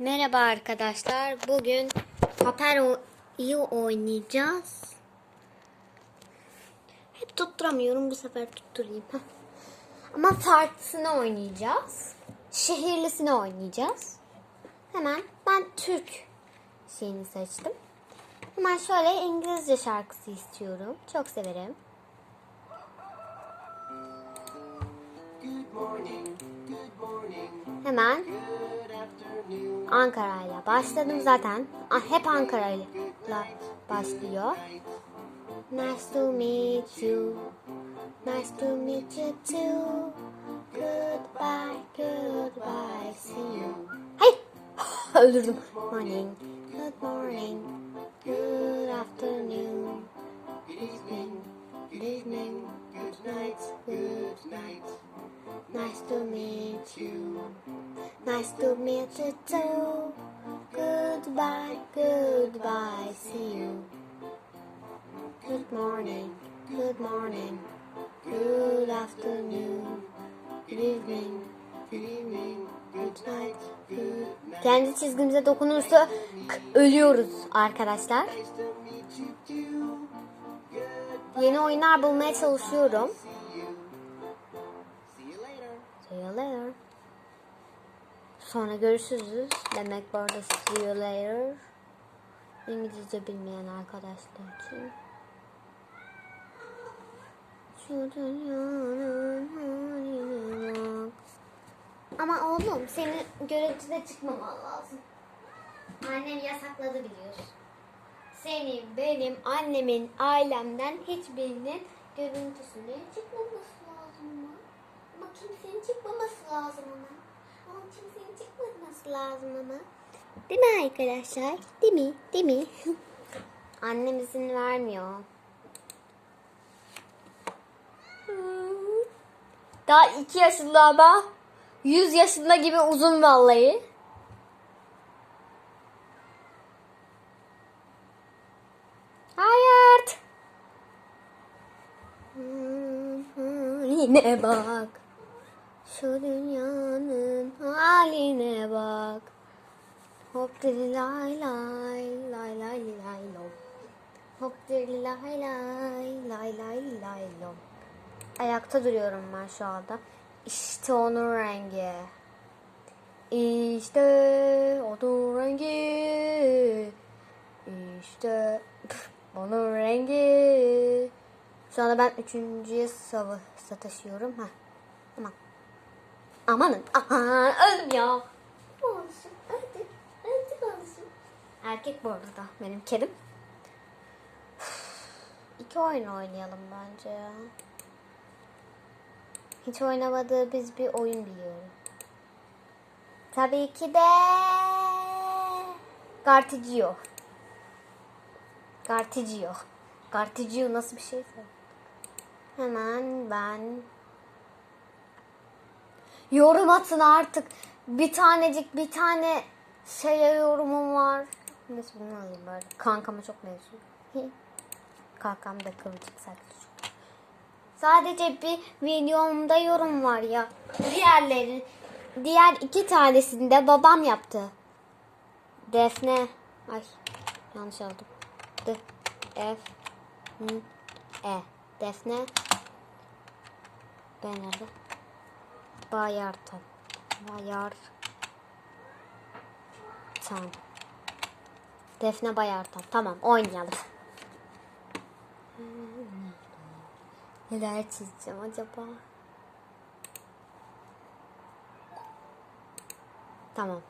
Merhaba arkadaşlar. Bugün Papero'yu oynayacağız. Hep tutturamıyorum. Bu sefer tutturayım. Heh. Ama farklısını oynayacağız. Şehirlisini oynayacağız. Hemen ben Türk şeyini seçtim. Hemen şöyle İngilizce şarkısı istiyorum. Çok severim. Hemen Ankara'yla başladım zaten. Ah, Hep Ankara'yla başlıyor. Nice to meet you. Nice to meet you too. Goodbye, goodbye, see you. Hey! Öldürdüm. Morning, good morning, good afternoon, good evening, good evening, good night, good night. Nice to meet you. Nice to meet you too. Goodbye, goodbye, see you. Good morning, good morning, good afternoon, good evening, good evening, good night, good night. Kendi çizgimize dokunursa ölüyoruz arkadaşlar. Yeni oyunlar bulmaya çalışıyorum. See you later. Sonra görüşürüz. Demek bu arada see you later. İngilizce bilmeyen arkadaşlar için. Şu dünyanın. Ama oğlum senin görüntüde çıkmaman lazım. Annem yasakladı biliyorsun. Senin, benim, annemin, ailemden hiçbirinin görüntüsüne çıkmaması kimsenin çıkmaması lazım ama. Ama kimsenin çıkmaması lazım ama. Değil mi arkadaşlar? Değil mi? Değil mi? Annem izin vermiyor. Daha iki yaşında ama 100 yaşında gibi uzun vallahi. Hayır. Haline bak. Şu dünyanın haline bak. Hop dili lay lay lay lay lay lom. Hop dili lay lay lay lay lay lom. Ayakta duruyorum ben şu anda. İşte onun rengi. İşte onun rengi. İşte onun rengi. Şu anda ben üçüncüye savı sataşıyorum. Ha. Aman. Amanın. Aha, öldüm ya. Olsun. Olsun. Erkek bu arada benim kedim. İki oyun oynayalım bence ya. Hiç oynamadığı biz bir oyun biliyorum. Tabii ki de Garticio. Garticio. Garticio nasıl bir şeyse. Hemen ben yorum atın artık. Bir tanecik bir tane şeye yorumum var. Neyse bunu alayım bari. Kankama çok benziyor. Kankam da kıvırcık saçlı. Sadece bir videomda yorum var ya. Diğerleri, diğer iki tanesini de babam yaptı. Defne. Ay yanlış aldım. D, F, N, E. Defne. Ben nerede? Bayartan. Bayar. Tan. Defne Bayartan. Tamam oynayalım. Neler çizeceğim acaba? Tamam.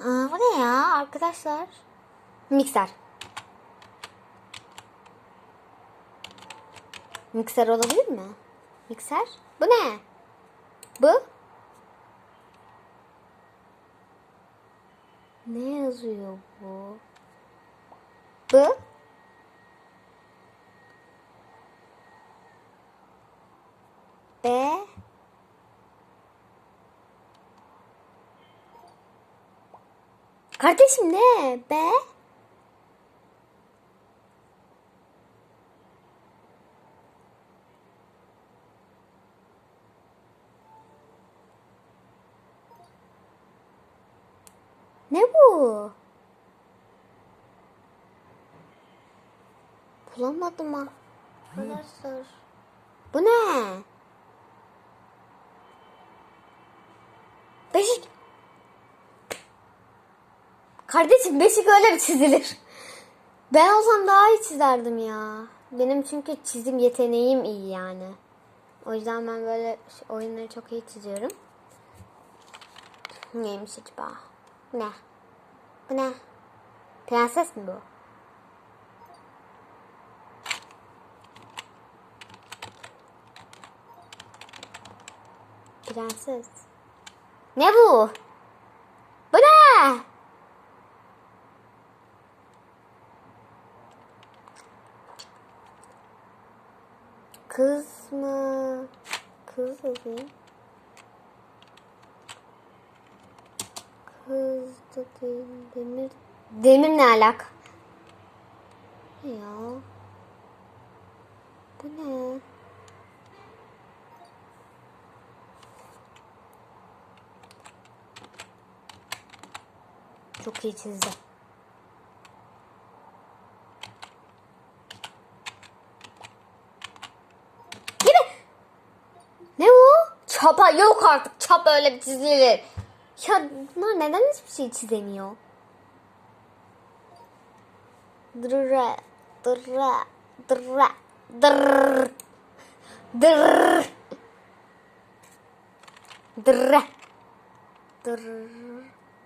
Aa, bu ne ya arkadaşlar? Mikser. Mikser olabilir mi? Mikser? Bu ne? Bu? Ne yazıyor bu? Bu? B Kardeşim ne? B Ne bu? Bulamadım ha. Arkadaşlar. Bu ne? Beşik. Kardeşim beşik öyle mi çizilir? Ben olsam daha iyi çizerdim ya. Benim çünkü çizim yeteneğim iyi yani. O yüzden ben böyle oyunları çok iyi çiziyorum. Neymiş acaba? Bu ne? Bu ne? Prenses mi bu? Prenses. Ne bu? Bu ne? Kız mı? Kız yazayım. Da değil. Demir. Demir ne alak? Ya? Bu ne? Çok iyi çizdi. Ne bu? Çapa yok artık. Çapa öyle bir çizilir. Ya bunlar neden hiçbir şey çizemiyor? Dırra, dırra, dırra, dırr, dırr, dırra, dırr,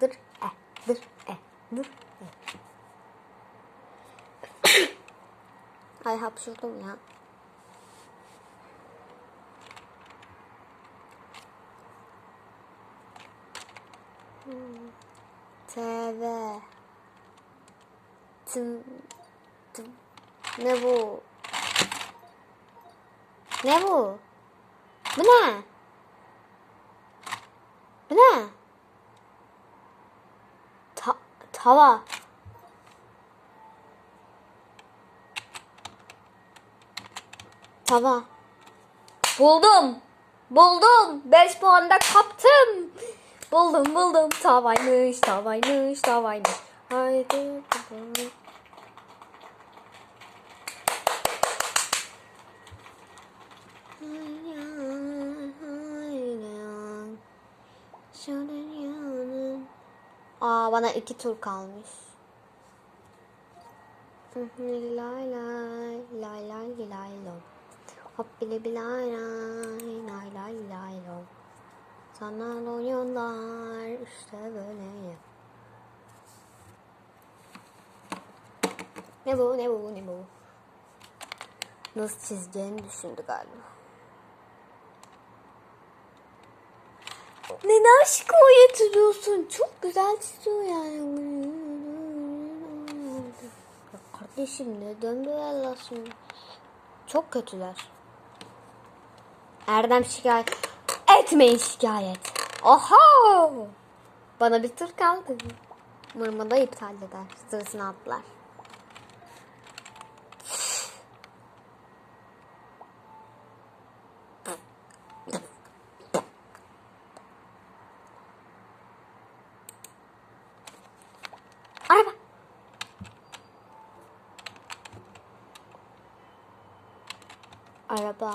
dırr, e, dırr, e, dırr, e. Ay hapşurdum ya. TV. Tım, tım. Ne bu? Ne bu? Bu ne? Bu ne? Ta tava. Tava. Buldum. Buldum. 5 puanda kaptım. Buldum buldum. Tavaymış, tavaymış, tavaymış. Haydi. Aa bana iki tur kalmış. Lay lay lay lay lay lo. Hop bile bile lay lay lay lay lay. Sanal oyunlar işte böyle. Ne bu ne bu ne bu? Nasıl çizeceğini düşündü galiba. Neden şikoye çiziyorsun? Çok güzel çiziyor yani. Ya kardeşim neden böyle şimdi? Çok kötüler. Erdem şikayet. Etmeyin şikayet. Oha! Bana bir tur kaldı. Umarım da iptal eder. Sırasını atlar. Araba. Araba.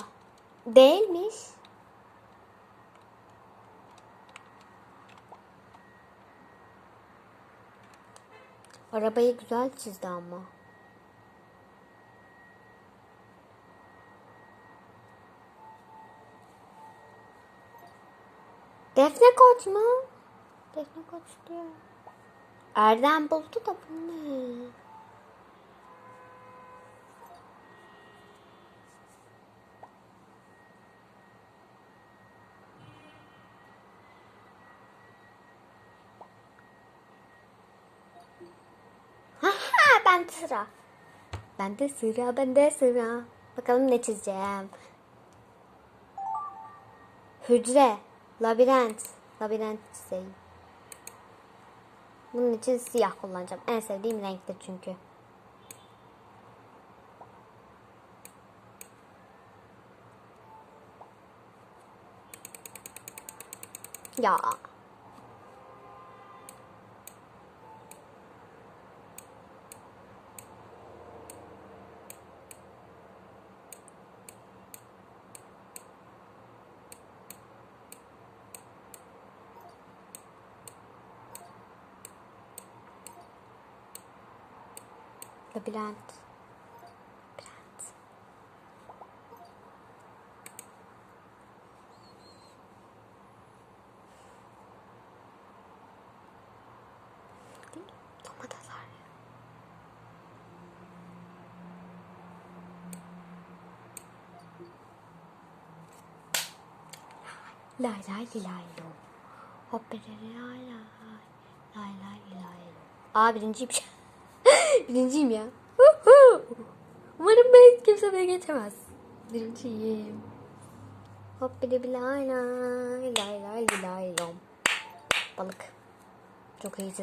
Değilmiş. Arabayı güzel çizdi ama. Defne Koç mu? Defne Koç diyor. Erdem buldu da bu ne? Haha ben sıra. Bende sıra, bende sıra. Bakalım ne çizeceğim. Hücre, labirent, labirent çizeyim. Bunun için siyah kullanacağım. En sevdiğim renktir çünkü. Ya. Labirent. Labirent. Domatesler. Lay lay lay lo. Hoppere lay lay. Lay lay lay lo. Aa birinciyim. Birinciyim ya. Umarım ben kimse beni geçemez. Birinciyim. Hoppere bir lay lay. Lay lay lay lo. Balık. Çok iyi.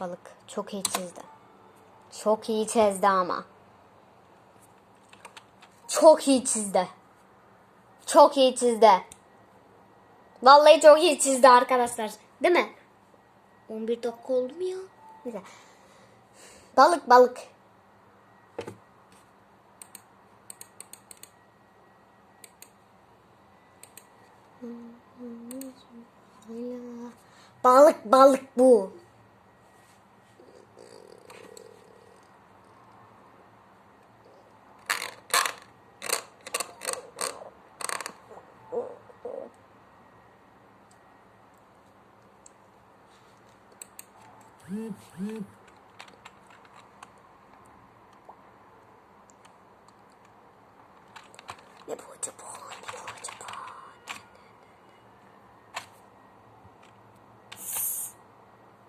Balık. Çok iyi çizdi. Çok iyi çizdi ama. Çok iyi çizdi. Çok iyi çizdi. Vallahi çok iyi çizdi arkadaşlar. Değil mi? 11 dakika oldu mu ya? Güzel. Balık balık. Balık balık bu. Ne bu acaba? Ne bu acaba?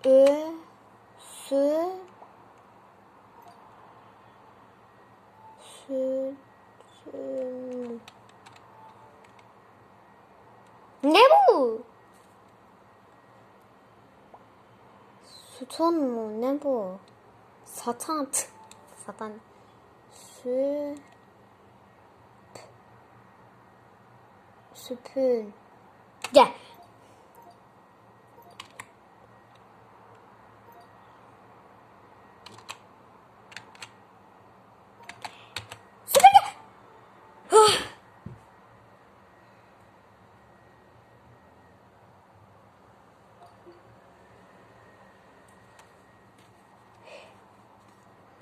Ö sü sü sü Ne bu? Sütun mu? Ne bu? Satan. Satan. Sü Süpün. Gel. Süpün gel.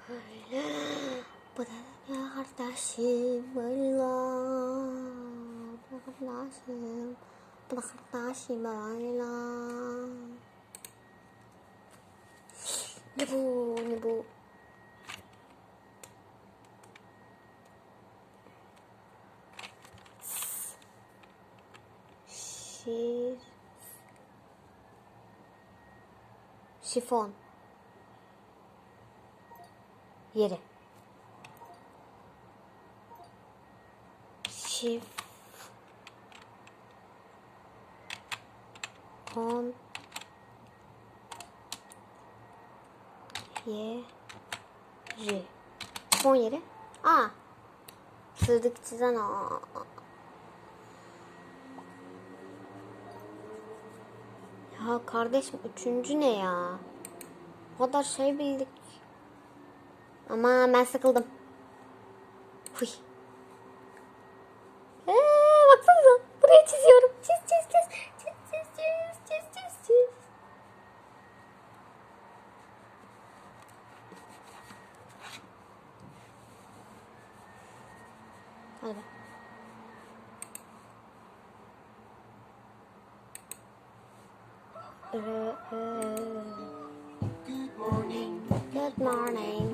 Huh. Ya kardeşim Allah. Da kardeşim. Da kardeşim Allah. Ne bu? Ne bu? Şir. Şifon. Yeri. Şif. On. Yeri. Son yeri. Aa. Sırdık çizen aa. Ya kardeşim üçüncü ne ya? O kadar şey bildik. Ama ben sıkıldım. Huy. Ee, baksanıza. Burayı çiziyorum. Çiz çiz çiz. Çiz çiz çiz çiz çiz çiz. Hadi be. Ee, ee. Good morning.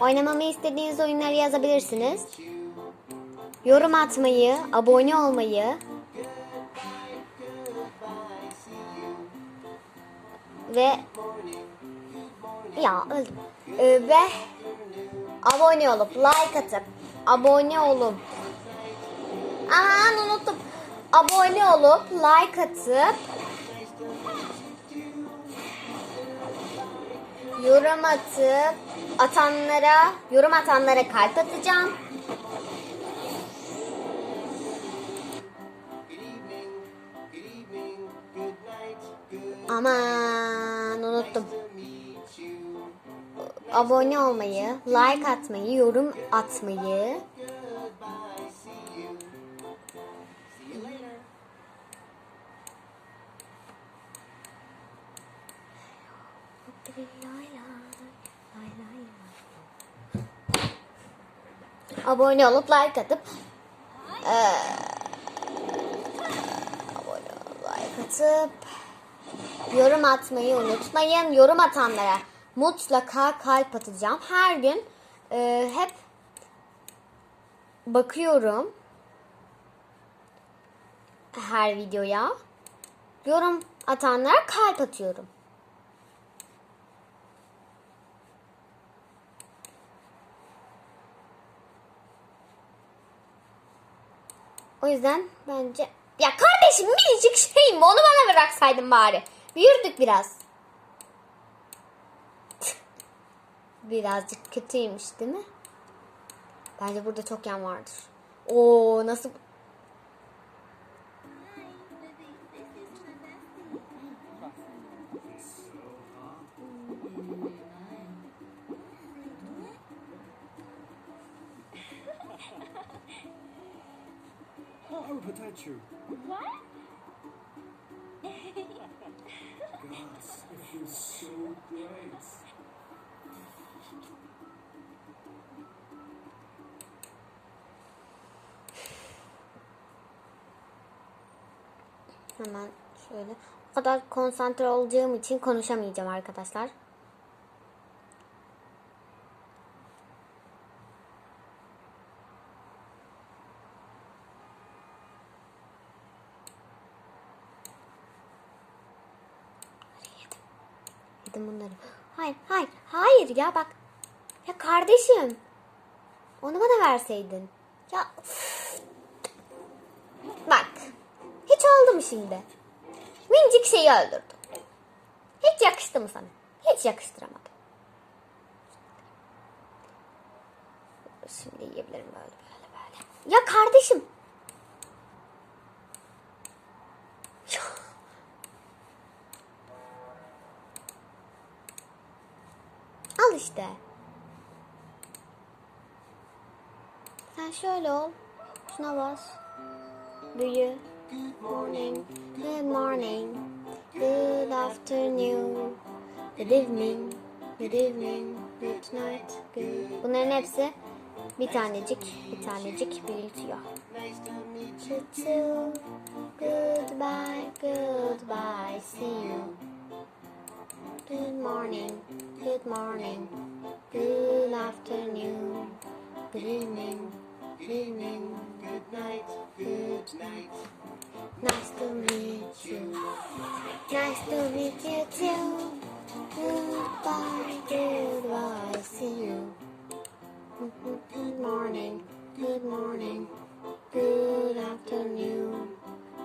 Oynamamı istediğiniz oyunları yazabilirsiniz. Yorum atmayı, abone olmayı ve ya öldüm. Ee, ve abone olup like atıp abone olup Aman unuttum. Abone olup like atıp yorum atıp atanlara yorum atanlara kalp atacağım. Aman unuttum. Abone olmayı, like atmayı, yorum atmayı Abone olup like atıp eee, abone olup like atıp yorum atmayı unutmayın. Yorum atanlara mutlaka kalp atacağım. Her gün eee, hep bakıyorum her videoya. Yorum atanlara kalp atıyorum. O yüzden bence... Ya kardeşim minicik şeyim onu bana bıraksaydın bari. Büyürdük biraz. Birazcık kötüymüş değil mi? Bence burada çok yan vardır. Oo nasıl... Oh, Pikachu. What? Gosh, it feels so great. Hemen şöyle. O kadar konsantre olacağım için konuşamayacağım arkadaşlar. Bunları. Hayır, hayır, hayır ya bak. Ya kardeşim. Onu bana verseydin. Ya Bak. Hiç oldu mu şimdi? Minicik şeyi öldürdüm. Hiç yakıştı mı sana? Hiç yakıştıramadım. Şimdi yiyebilirim böyle böyle böyle. Ya kardeşim. Ya. Al işte. Sen şöyle ol. Şuna bas. Büyü. Good morning. Good morning. Good afternoon. Good evening. Good evening. Good night. Good. Bunların hepsi bir tanecik, bir tanecik büyütüyor. Too. Goodbye, goodbye. See you. Good morning. Good morning. Good afternoon. Good evening. Good evening. Good night. Good night. Nice to meet you. Nice to meet you too. Goodbye, goodbye, see you. Good morning, good morning, good afternoon,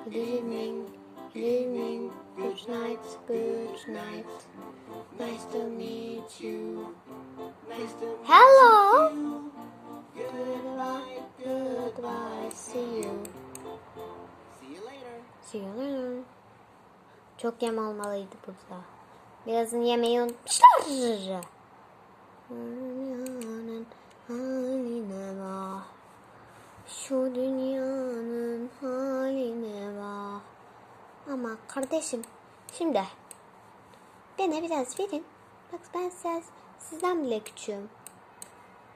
good evening, good evening, good night, good night. Nice to meet you. Nice to Hello. Goodbye, goodbye, see you. See you later. See you later. Çok yem olmalıydı burada. Birazını yemeyi unutmuşlar. Şu dünyanın haline bak. Ama kardeşim şimdi bana biraz verin. Bak ben siz, sizden bile küçüğüm.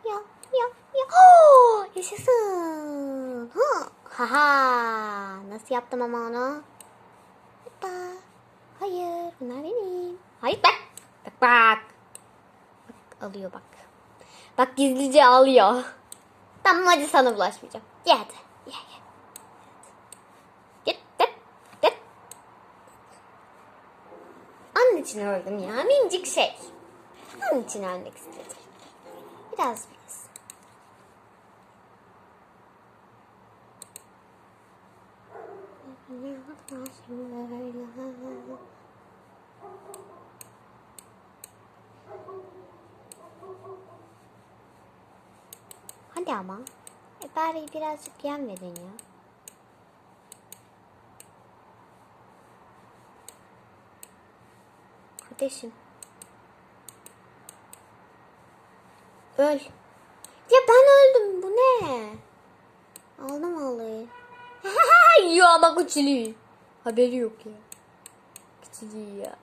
Ya ya ya. Oh, yaşasın. Ha. Haha. Nasıl yaptım ama onu? Hoppa. Hayır bunlar benim. Hayır bak. Bak bak. Bak alıyor bak. Bak gizlice alıyor. Tamam hadi sana bulaşmayacağım. Ye hadi. Ye ye. İçin öldüm ya. Minicik şey. Onun için ölmek istedim. Biraz biraz. Hadi ama. E bari birazcık yem verin ya. Kardeşim. Öl. Ya ben öldüm. Bu ne? Aldım alayı. Yiyor ama küçülüğü. Haberi yok ya. Küçülüğü ya.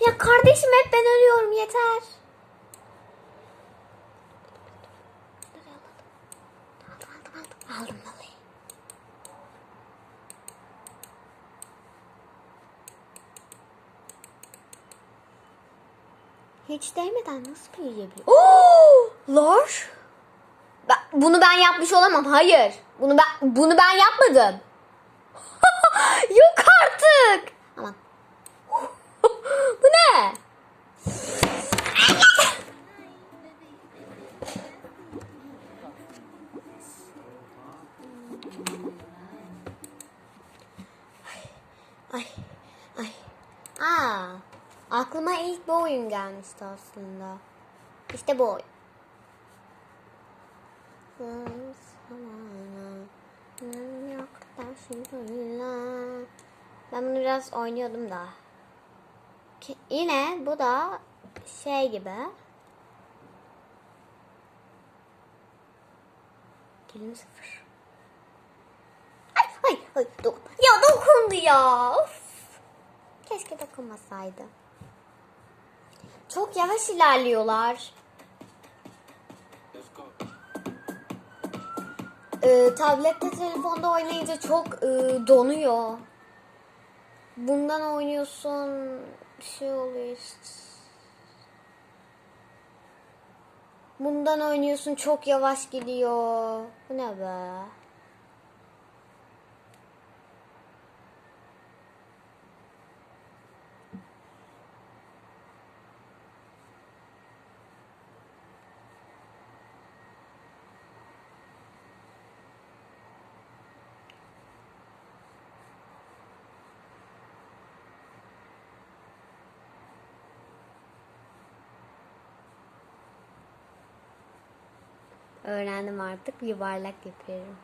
Ya kardeşim hep ben ölüyorum yeter. Aldım aldım aldım. Aldım vallahi. Hiç değmeden nasıl büyüyebiliyor? Oo! Lor. Ben, bunu ben yapmış olamam. Hayır. Bunu ben bunu ben yapmadım. Ay, ay. Aa, aklıma ilk bu oyun gelmişti aslında. İşte bu oyun. Ben bunu biraz oynuyordum da. Yine bu da şey gibi. Kelim sıfır. Ay ay ay dokun. Ya dokundu ya. Of. Keşke dokunmasaydı. Çok yavaş ilerliyorlar. Ee, tablette telefonda oynayınca çok e, donuyor. Bundan oynuyorsun şey oluyor işte. Bundan oynuyorsun çok yavaş gidiyor. Bu ne be? Öğrendim artık yuvarlak yapıyorum.